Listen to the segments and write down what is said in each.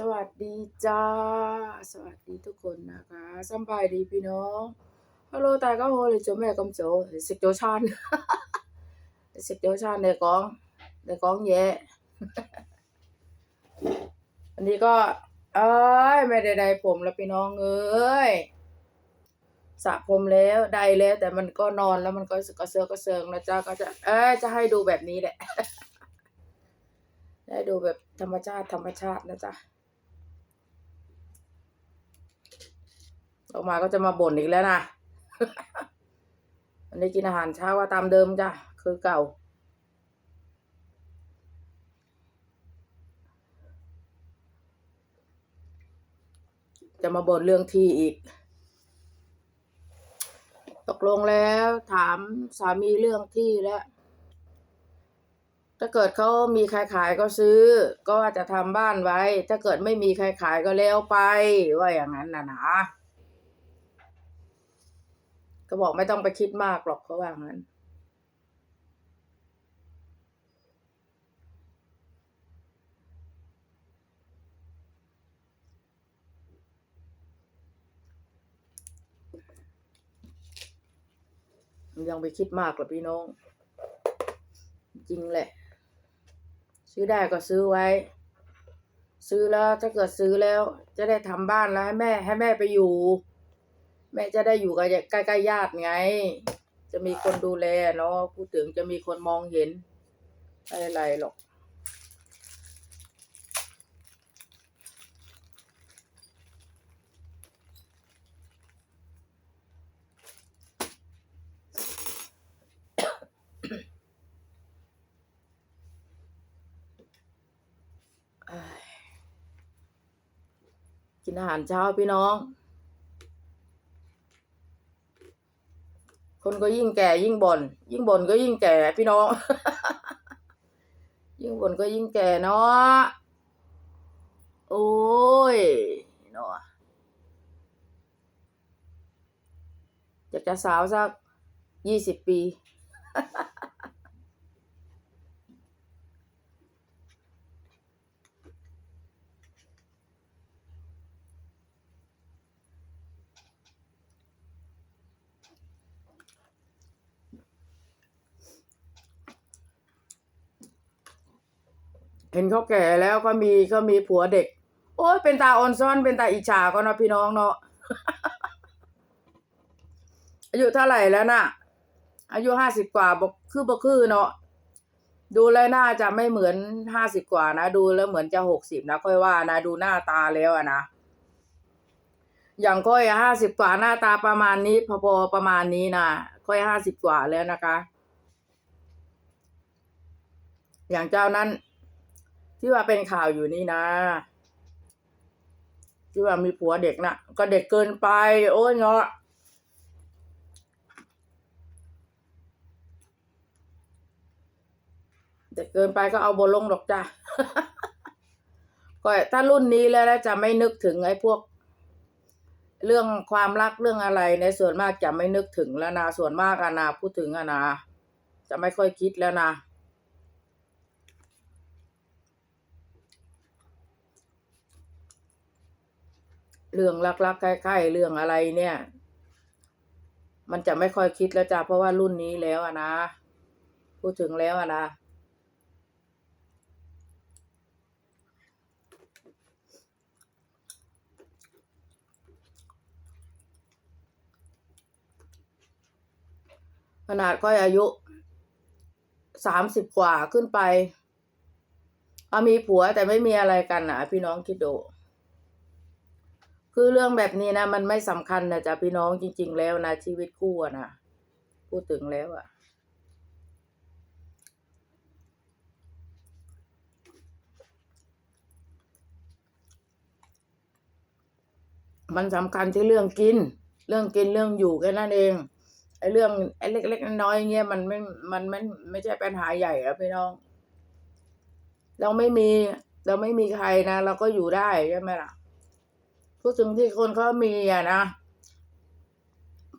สวัสดีจ้า สวัสดีทุกคนนะคะสบายดีพี่น้องฮัลโหลแต่ก็โหเลยจมแม่กำโจสิกโจชานสิกโจชานเด็กองเด็กองเย่อันนี้ก็ เอ้ยไม่ได้ใดผมแล้วพี่น้องเอ้ยสระผมแล้วได้แล้ว แต่มันก็นอนแล้วมันก็กระเซาะกระเซิงนะจ้าก็จะเอ้ยจะให้ดูแบบนี้แหละได้ดูแบบธรรมชาติธรรมชาตินะจ๊ะ ออมาก็จะมาบ่นอีกแล้วนะวันนี้กินอาหารเช้าก็ตามเดิมจ้ะ คือเก่า จะมาบ่นเรื่องที่อีก ตกลงแล้วถามสามีเรื่องที่แล้วถ้าเกิดเขามีใครขายก็ซื้อ ก็จะทำบ้านไว้ ถ้าเกิดไม่มีใครขายก็แล้วไป ว่าอย่างนั้นนะนะ ก็บอกไม่ต้องไปคิดมากหรอกเขาว่างั้น ยังไปคิดมากหรอพี่น้อง จริงแหละ ซื้อได้ก็ซื้อไว้ ซื้อแล้วถ้าเกิดซื้อแล้ว จะได้ทำบ้านแล้วให้แม่ให้แม่ไปอยู่ แม่จะได้อยู่กับใกล้ๆญาติไง จะมีคนดูแลเนาะพูดถึงจะมีคนมองเห็นอะไรหรอกกินอาหารเช้าพี่น้อง คนก็ยิ่งแก่ยิ่งบน่นยิ่งบ่นก็ยิ่งแก่พี่น้อง ยิ่งบ่นก็ยิ่งแก่เนาะโอ้ยเนาะอยากจะสาวสักยี่สิบปี เห็นเขาแก่แล้วก็มีก็มีผัวเด็ก โอ้ยเป็นตาออนซ่อนเป็นตาอิจฉาก็เนาะพี่น้องเนาะอายุเท่าไหร่แล้วน่ะ อายุห้าสิบกว่าบกคือบกคือเนาะดูแล้วน่าจะไม่เหมือนห้าสิบกว่านะ ดูแล้วเหมือนจะหกสิบนะค่อยว่านะดูหน้าตาแล้วอะนะอย่างค่อยห้าสิบกว่าหน้าตาประมาณนี้ พอๆประมาณนี้นะค่อยห้าสิบกว่าแล้วนะคะ อย่างเจ้านั้น ที่ว่าเป็นข่าวอยู่นี่นะที่ว่ามีผัวเด็กนะ่ะก็เด็กเกินไป โอ้ยเนาะเด็กเกินไปก็เอาบนลงหรอกจ้ะก็ถ้ารุ่นนี้แล้วจะไม่นึกถึงไอ้พวก เรื่องความรักเรื่องอะไรในส่วนมากจะไม่นึกถึงแล้วนะส่วนมากอะนะพูดถึงอะนะจะไม่ค่อยคิดแล้วนะ เรื่องรักๆใกล้ๆเรื่องอะไรเนี่ย มันจะไม่ค่อยคิดแล้วจ้ะเพราะว่ารุ่นนี้แล้วอะนะพูดถึงแล้วอะนะขนาดก้อยอายุสามสิบกว่าขึ้นไป เอามีผัวแต่ไม่มีอะไรกันนะพี่น้องคิดดู คือเรื่องแบบนี้นะ มันไม่สำคัญนะจ๊ะพี่น้องจริง ๆ แล้วนะชีวิตคู่นะพูดถึงแล้วอะมันสำคัญที่เรื่องกิน เรื่องกินเรื่องอยู่แค่นั้นเองไอ้เรื่องไอ้เล็กๆน้อยๆเงี้ยมันไม่มันไม่ไม่ใช่ปัญหาใหญ่อะพี่น้อง เราไม่มี เราไม่มีใครนะ เราก็อยู่ได้ใช่ไหมล่ะ พูดถึงที่คนเขามีอะนะ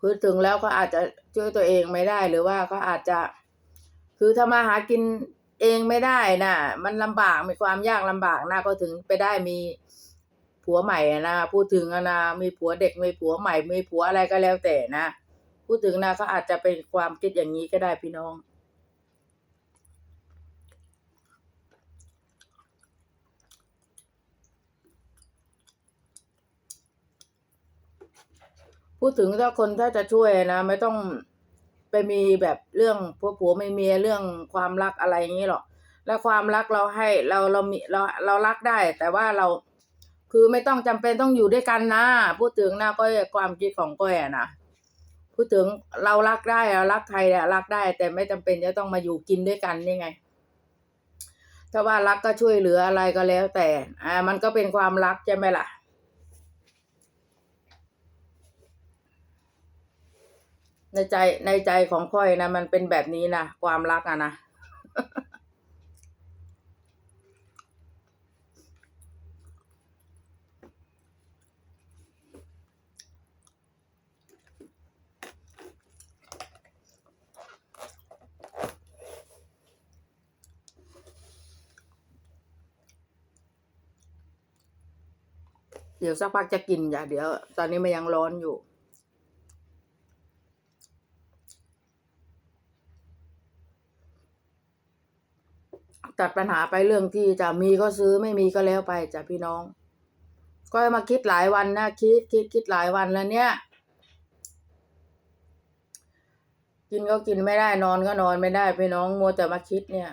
พูดถึงแล้วก็อาจจะช่วยตัวเองไม่ได้หรือว่าก็อาจจะ คือทำมาหากินเองไม่ได้น่ะ มันลำบากมีความยากลำบากนะก็ถึงไปได้มีผัวใหม่นะพูดถึงอะนะมีผัวเด็กมีผัวใหม่มีผัวอะไรก็แล้วแต่นะพูดถึงนะก็อาจจะเป็นความคิดอย่างนี้ก็ได้พี่น้อง พูดถึงถ้าคนถ้าจะช่วยนะ ไม่ต้องไปมีแบบเรื่องผัวผัวไม่เมียเรื่องความรักอะไรอย่างนี้หรอกแล้วความรักเราให้เราเรามีเราเรารักได้ แต่ว่าเราคือไม่ต้องจำเป็นต้องอยู่ด้วยกันนะ พูดถึงนะก็ความคิดของก้อยนะพูดถึงเรารักได้เรารักใครอะรักได้ แต่ไม่จำเป็นจะต้องมาอยู่กินด้วยกันนี่ไง ถ้าว่ารักก็ช่วยเหลืออะไรก็แล้ว แต่อ่ามันก็เป็นความรักใช่ไหมล่ะ ในใจในใจของค่อยนะมันเป็นแบบนี้นะความรักอะนะเดี๋ยวสักพักจะกินอย่าเดี๋ยว ตอนนี้มันยังร้อนอยู่ ตัดปัญหาไปเรื่องที่จะมีก็ซื้อไม่มีก็แล้วไปจ้ะพี่น้อง ก็มาคิดหลายวันนะคิดคิดคิดหลายวันแล้วเนี่ย กินก็กินไม่ได้นอนก็นอนไม่ได้พี่น้องมัวแต่มาคิดเนี่ย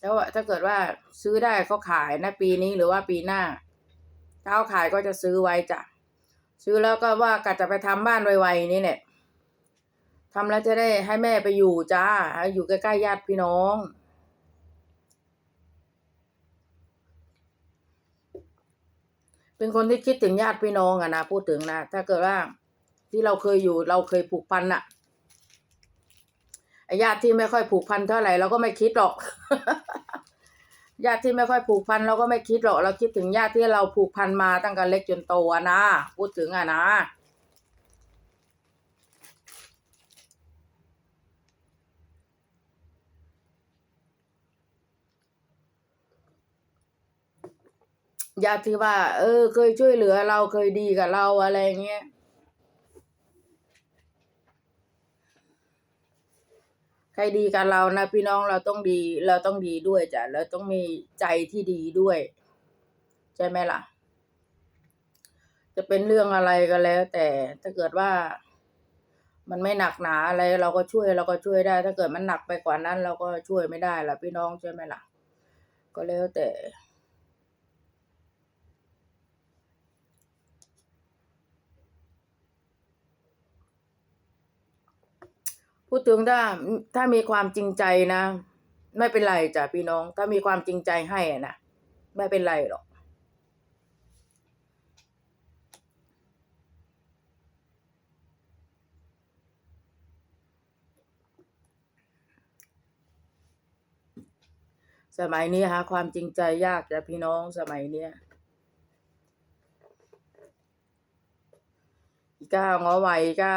ถ้าว่าถ้าเกิดว่าซื้อได้เขาขายนะปีนี้หรือว่าปีหน้าถ้าเขาขายก็จะซื้อไว้จ้ะซื้อแล้วก็ว่ากะจะไปทำบ้านไวๆนี่แหละทำแล้วจะได้ให้แม่ไปอยู่จ้า อยู่ใกล้ๆญาติพี่น้อง เป็นคนที่คิดถึงญาติพี่น้องอะนะพูดถึงนะถ้าเกิดว่าที่เราเคยอยู่เราเคยผูกพันอะญาติที่ไม่ค่อยผูกพันเท่าไหร่เราก็ไม่คิดหรอก ญาติที่ไม่ค่อยผูกพันเราก็ไม่คิดหรอก เราคิดถึงญาติที่เราผูกพันมาตั้งแต่เล็กจนโตอะนะพูดถึงอะนะ ญาติที่ว่า เออ เคยช่วยเหลือเราเคยดีกับเราอะไรเงี้ยใครดีกับเรานะพี่น้องเราต้องดี เราต้องดีด้วยจ้ะเราต้องมีใจที่ดีด้วย ใช่ไหมล่ะ จะเป็นเรื่องอะไรก็แล้ว แต่ถ้าเกิดว่ามันไม่หนักหนาอะไรเราก็ช่วยเราก็ช่วยได้ ถ้าเกิดมันหนักไปกว่านั้น เราก็ช่วยไม่ได้ล่ะพี่น้องใช่ไหมล่ะ ก็แล้วแต่ พูดถึงถ้าถ้ามีความจริงใจนะ ไม่เป็นไรจ้ะพี่น้อง ถ้ามีความจริงใจให้อะนะไม่เป็นไรหรอกสมัยนี้หาความจริงใจยากจ้ะพี่น้องสมัยเนี้ยอีก้างอไว้ก้า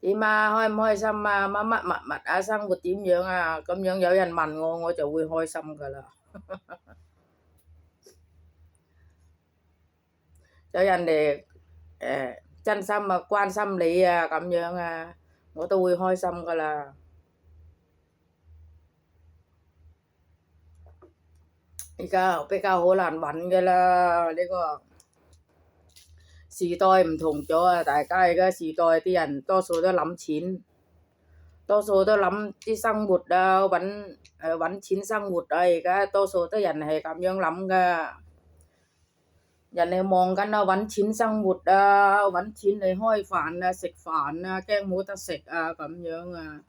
點啊，開唔開心啊？乜乜物物啊，生活點樣啊？咁樣有人問我，我就會開心噶啦。有人哋誒真心啊，關心你啊，咁樣啊，我都會開心噶啦。而家比較好難揾噶啦，呢個 時代唔同咗啊！大家而家時代啲人多數都諗錢，多數都諗啲生活啊，揾誒揾錢生活啊！而家多數都人係咁樣諗噶，人哋望緊啊揾錢生活啊，揾錢嚟開飯啊、食飯啊，驚冇得食啊咁樣啊，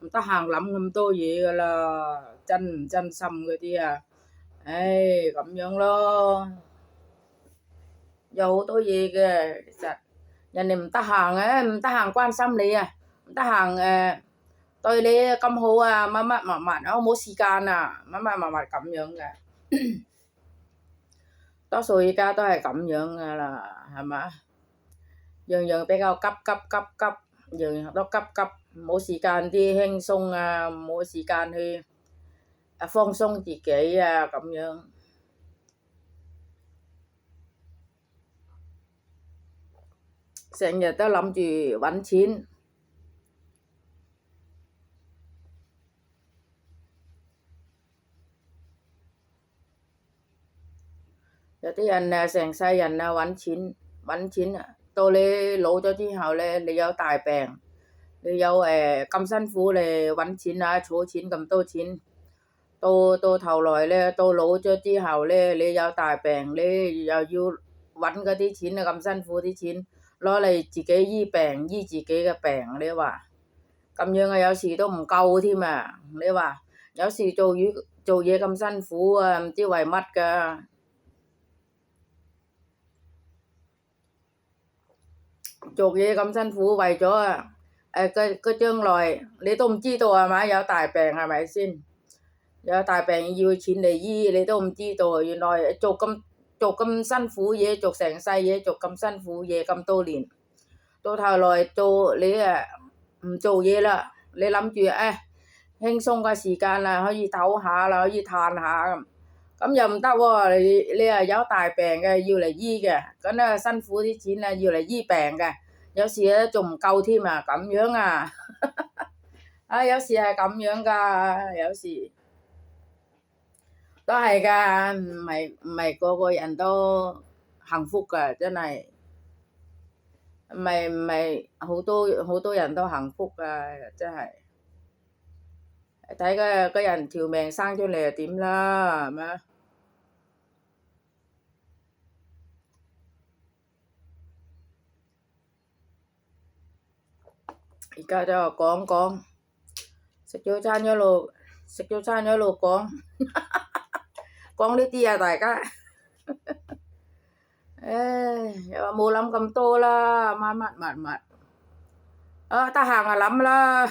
唔得閒諗咁多嘢噶啦，真唔真心嗰啲啊，唉咁樣咯。 有好多嘢嘅，其實人哋唔得閒嘅，唔得閒關心你啊，唔得閒誒對你咁好啊，乜乜物物，我冇時間啊，乜乜物物咁樣嘅，多數而家都係咁樣噶啦，係嘛？樣樣比較急急急急，樣樣都急急，冇時間啲輕鬆啊，冇時間去啊放鬆自己啊咁樣。 成日都諗住揾錢，有啲人啊，成世人啊揾錢揾錢啊，到你老咗之後咧，你有大病，你有誒咁辛苦嚟揾錢啊，儲錢咁多錢，到到頭來咧，到老咗之後咧，你有大病，你又要揾嗰啲錢啊，咁辛苦啲錢。 攞嚟自己醫病，醫自己嘅病，你話咁樣啊？有時都唔夠添啊！你話有時做嘢做嘢咁辛苦啊，唔知為乜噶？做嘢咁辛苦，為咗啊誒個個將來你都唔知道係咪？有大病係咪先？有大病要錢嚟醫，你都唔知道，原來做咁。 做咁辛苦嘢，做成世嘢，做咁辛苦嘢咁多年，到頭來做你誒唔做嘢啦，你諗住誒輕鬆嘅時間啦，可以唞下啦，可以嘆下咁，咁又唔得喎，你你係有大病嘅要嚟醫嘅，咁咧辛苦啲錢啊要嚟醫病嘅，有時咧仲唔夠添啊，咁樣啊，啊有時係咁樣噶，有時。 都係噶，唔係唔係個個人都幸福噶，真係唔係唔係好多好多人都幸福噶，真係睇個個人條命生出嚟又點啦，係咪？而家就講講食早餐一路食早餐一路講。 講呢啲啊，大家，唉，又話冇諗咁多啦，乜乜物物，啊，得閒啊諗啦，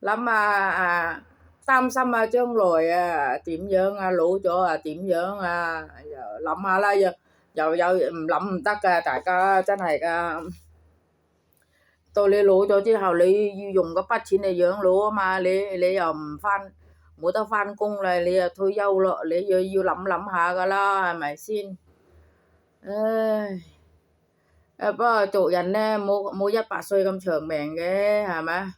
諗啊啊，擔心啊將來啊點樣啊老咗啊點樣啊，又諗下啦，又又有唔諗唔得噶，大家真係噶，到你老咗之後，你要用嗰筆錢嚟養老啊嘛，你你又唔返。 冇得返工啦，你又退休咯，你又要諗諗下噶啦，係咪先？唉，誒不過做人咧，冇冇一百歲咁長命嘅，係咪？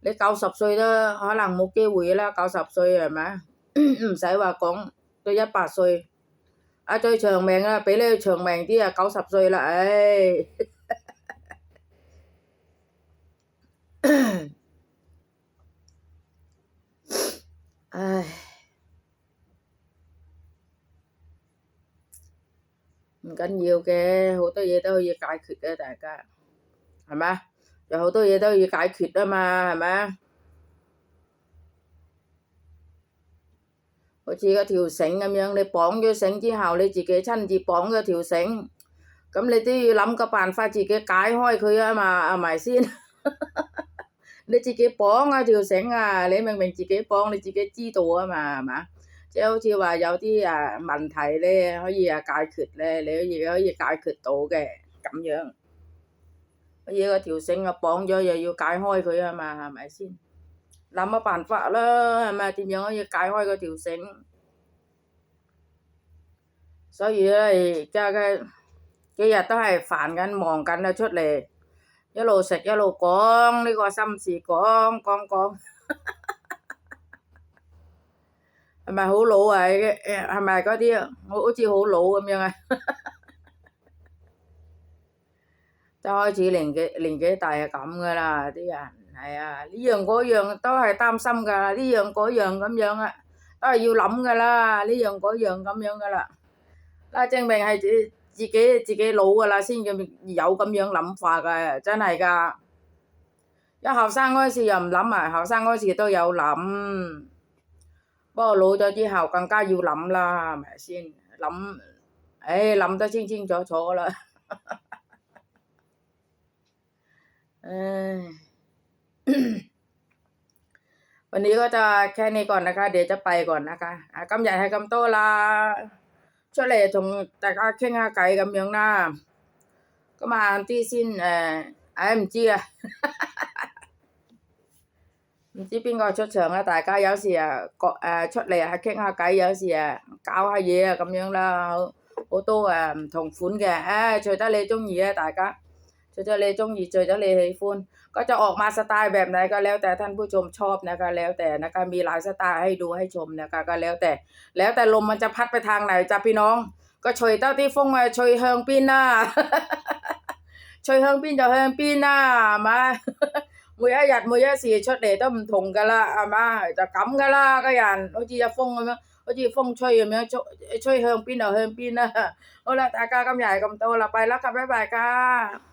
你九十歲都可能冇機會啦，九十歲係咪？唔使話講到一百歲，啊最長命啊，比你長命啲啊，九十歲啦，唉。 唉，唔緊要嘅，好多嘢都可以解決嘅，大家係咪？有好多嘢都要解決啊嘛，係咪？好似嗰條繩咁樣，你綁咗繩之後，你自己親自綁咗條繩，咁你都要諗個辦法自己解開佢啊嘛，係咪先？ 你自己綁啊條繩啊，你明明自己綁，你自己知道啊嘛，係嘛？即係好似話有啲啊問題咧，可以啊解決咧，你可以可以解決到嘅咁樣。乜嘢個條繩啊綁咗又要解開佢啊嘛，係咪先？諗個辦法啦，係咪？點樣可以解開嗰條繩？所以咧，而家嘅幾日都係煩緊忙緊啊出嚟。 一路食一路講呢個心事，講講講， 係咪好老啊？誒係咪嗰啲好好似好老咁樣啊？一開始年紀年紀大係咁噶啦，啲人係啊，呢樣嗰樣都係擔心噶，呢樣嗰樣咁樣啊，都係要諗噶啦，呢樣嗰樣咁樣噶啦，啦證明係 自自己自己老噶啦，先咁有咁樣諗法噶，真係噶。一後生嗰時又唔諗啊，後生嗰時都有諗，不過老咗之後更加要諗啦，係咪先？諗，唉，諗得清清楚楚啦。唉，วันนี้ก็จะแค่นี้ก่อนนะคะ เดี๋ยวจะไปก่อนนะคะอ่ะ今日係咁多啦， 出嚟同大家傾下偈咁樣啦。咁啊啲先誒，唉唔知啊，唔知邊個出場啊？大家有時啊，各誒出嚟啊傾下偈，有時啊搞下嘢啊咁樣啦，好好多誒唔同款嘅，唉，隨得你中意啊，大家。 จเจเลจงหยีเจอเจเลไฮฟุนก็จะออกมาสไตล์แบบไหนก็แล้วแต่ท่านผู้ชมชอบนะคะแล้วแต่นะคะมีหลายสไตล์ให้ดูให้ชมนะคะก็แล้วแต่ แล้วแต่ลมมันจะพัดไปทางไหนจ้าพี่น้อง ก็เฉยเต้าที่ฟงมาเฉยเฮิงปีหน้าเฉยเฮิงปีนจะเฮิงปีหน้ามามวยหยัดมวยสีชดเดต้มถงกันละอามาจะกำกันละก็ยันโอจีจะฟงมั้ยโอจีฟงช่วยมั้ยช่วยเฮิงปีนเอาเฮิงปีนนะโอ้ละตากากำใหญ่กำโตละไปแล้วค่ะบ๊ายบายค่ะ